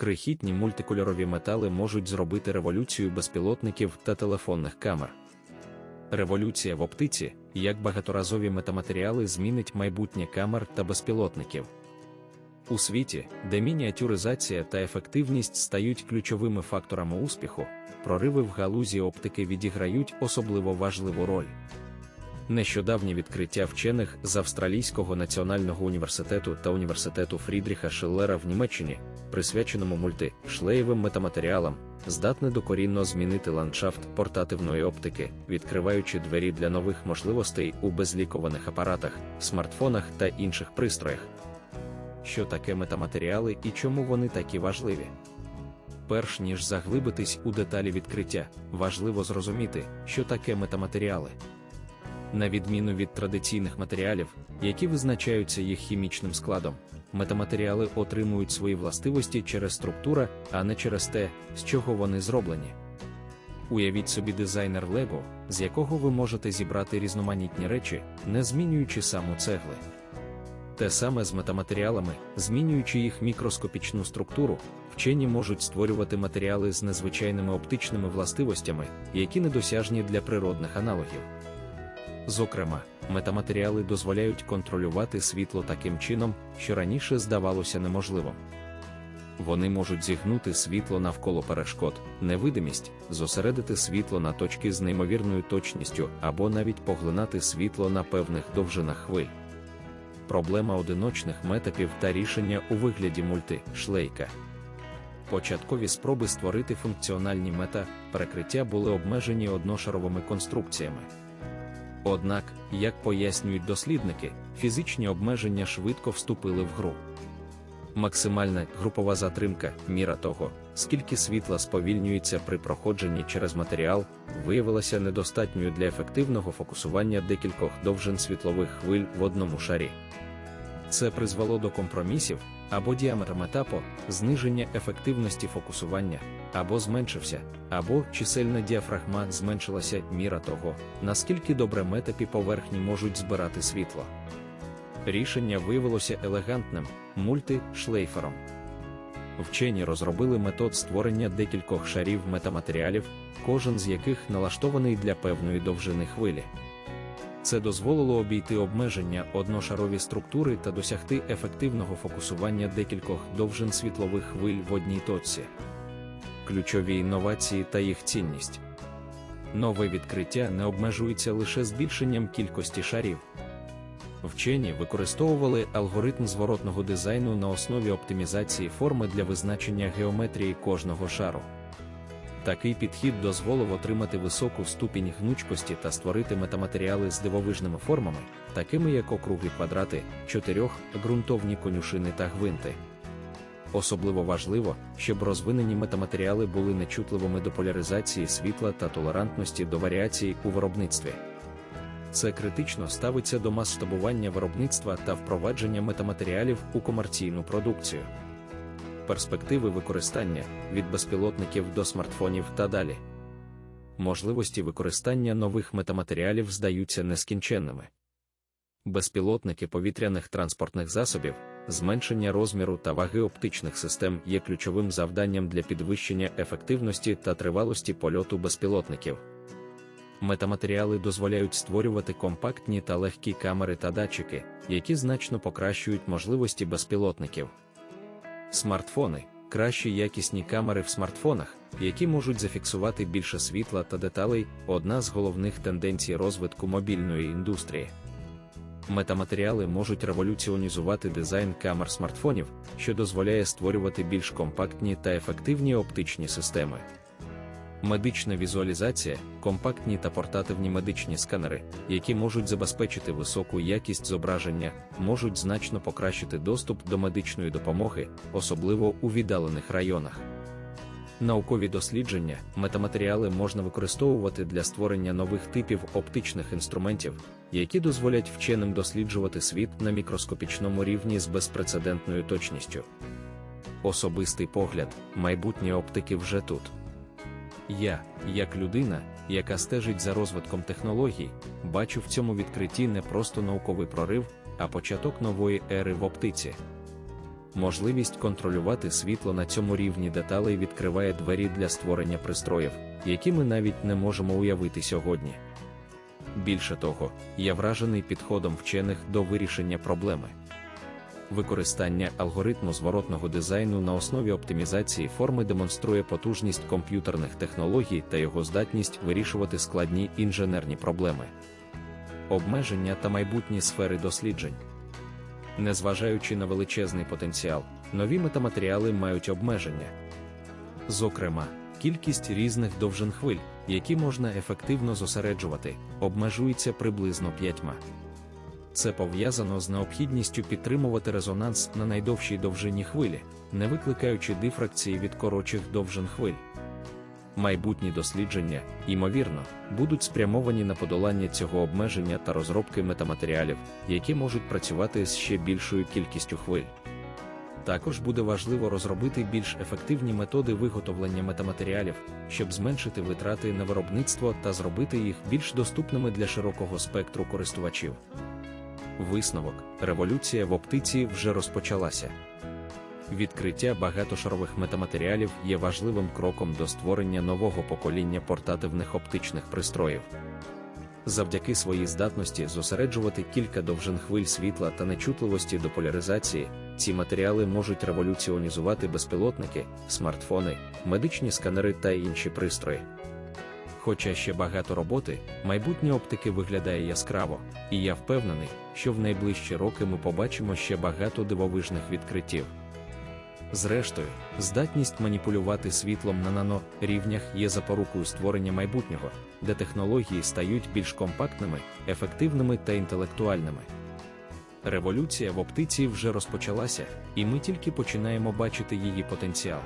крихітні мультикольорові метали можуть зробити революцію безпілотників та телефонних камер. Революція в оптиці, як багаторазові метаматеріали, змінить майбутнє камер та безпілотників. У світі, де мініатюризація та ефективність стають ключовими факторами успіху, прориви в галузі оптики відіграють особливо важливу роль. Нещодавнє відкриття вчених з Австралійського національного університету та університету Фрідріха Шиллера в Німеччині, присвяченому мультишлеєвим метаматеріалам, здатне докорінно змінити ландшафт портативної оптики, відкриваючи двері для нових можливостей у безлікованих апаратах, смартфонах та інших пристроях. Що таке метаматеріали і чому вони такі важливі? Перш ніж заглибитись у деталі відкриття, важливо зрозуміти, що таке метаматеріали. На відміну від традиційних матеріалів, які визначаються їх хімічним складом, метаматеріали отримують свої властивості через структура, а не через те, з чого вони зроблені. Уявіть собі дизайнер Лего, з якого ви можете зібрати різноманітні речі, не змінюючи саму цегли. Те саме з метаматеріалами, змінюючи їх мікроскопічну структуру, вчені можуть створювати матеріали з незвичайними оптичними властивостями, які недосяжні для природних аналогів. Зокрема, метаматеріали дозволяють контролювати світло таким чином, що раніше здавалося неможливо. Вони можуть зігнути світло навколо перешкод, невидимість, зосередити світло на точки з неймовірною точністю або навіть поглинати світло на певних довжинах хвиль. Проблема одиночних метапів та рішення у вигляді мульти-шлейка. Початкові спроби створити функціональні мета перекриття були обмежені одношаровими конструкціями. Однак, як пояснюють дослідники, фізичні обмеження швидко вступили в гру. Максимальна групова затримка, міра того, скільки світла сповільнюється при проходженні через матеріал, виявилася недостатньою для ефективного фокусування декількох довжин світлових хвиль в одному шарі. Це призвело до компромісів або діаметр метапо, зниження ефективності фокусування, або зменшився, або чисельна діафрагма зменшилася міра того, наскільки добре метапі поверхні можуть збирати світло. Рішення виявилося елегантним мультишлейфером. Вчені розробили метод створення декількох шарів метаматеріалів, кожен з яких налаштований для певної довжини хвилі. Це дозволило обійти обмеження одношарові структури та досягти ефективного фокусування декількох довжин світлових хвиль в одній точці. Ключові інновації та їх цінність. Нове відкриття не обмежується лише збільшенням кількості шарів. Вчені використовували алгоритм зворотного дизайну на основі оптимізації форми для визначення геометрії кожного шару. Такий підхід дозволив отримати високу ступінь гнучкості та створити метаматеріали з дивовижними формами, такими як округлі квадрати, чотирьох, ґрунтовні конюшини та гвинти. Особливо важливо, щоб розвинені метаматеріали були нечутливими до поляризації світла та толерантності до варіацій у виробництві. Це критично ставиться до масштабування виробництва та впровадження метаматеріалів у комерційну продукцію перспективи використання від безпілотників до смартфонів та далі. Можливості використання нових метаматеріалів здаються нескінченними. Безпілотники повітряних транспортних засобів, зменшення розміру та ваги оптичних систем є ключовим завданням для підвищення ефективності та тривалості польоту безпілотників. Метаматеріали дозволяють створювати компактні та легкі камери та датчики, які значно покращують можливості безпілотників. Смартфони кращі якісні камери в смартфонах, які можуть зафіксувати більше світла та деталей одна з головних тенденцій розвитку мобільної індустрії. Метаматеріали можуть революціонізувати дизайн камер смартфонів, що дозволяє створювати більш компактні та ефективні оптичні системи. Медична візуалізація, компактні та портативні медичні сканери, які можуть забезпечити високу якість зображення, можуть значно покращити доступ до медичної допомоги, особливо у віддалених районах. Наукові дослідження, метаматеріали можна використовувати для створення нових типів оптичних інструментів, які дозволять вченим досліджувати світ на мікроскопічному рівні з безпрецедентною точністю. Особистий погляд, майбутнє оптики вже тут. Я, як людина, яка стежить за розвитком технологій, бачу в цьому відкритті не просто науковий прорив, а початок нової ери в оптиці. можливість контролювати світло на цьому рівні деталей відкриває двері для створення пристроїв, які ми навіть не можемо уявити сьогодні. Більше того, я вражений підходом вчених до вирішення проблеми. Використання алгоритму зворотного дизайну на основі оптимізації форми демонструє потужність комп'ютерних технологій та його здатність вирішувати складні інженерні проблеми, обмеження та майбутні сфери досліджень. Незважаючи на величезний потенціал, нові метаматеріали мають обмеження. Зокрема, кількість різних довжин хвиль, які можна ефективно зосереджувати, обмежується приблизно п'ятьма. Це пов'язано з необхідністю підтримувати резонанс на найдовшій довжині хвилі, не викликаючи дифракції від коротших довжин хвиль. Майбутні дослідження, ймовірно, будуть спрямовані на подолання цього обмеження та розробки метаматеріалів, які можуть працювати з ще більшою кількістю хвиль. Також буде важливо розробити більш ефективні методи виготовлення метаматеріалів, щоб зменшити витрати на виробництво та зробити їх більш доступними для широкого спектру користувачів. Висновок: революція в оптиці вже розпочалася. Відкриття багатошарових метаматеріалів є важливим кроком до створення нового покоління портативних оптичних пристроїв. Завдяки своїй здатності зосереджувати кілька довжин хвиль світла та нечутливості до поляризації, ці матеріали можуть революціонізувати безпілотники, смартфони, медичні сканери та інші пристрої. Хоча ще багато роботи, майбутнє оптики виглядає яскраво, і я впевнений, що в найближчі роки ми побачимо ще багато дивовижних відкриттів. Зрештою, здатність маніпулювати світлом на нано рівнях є запорукою створення майбутнього, де технології стають більш компактними, ефективними та інтелектуальними. Революція в оптиці вже розпочалася, і ми тільки починаємо бачити її потенціал.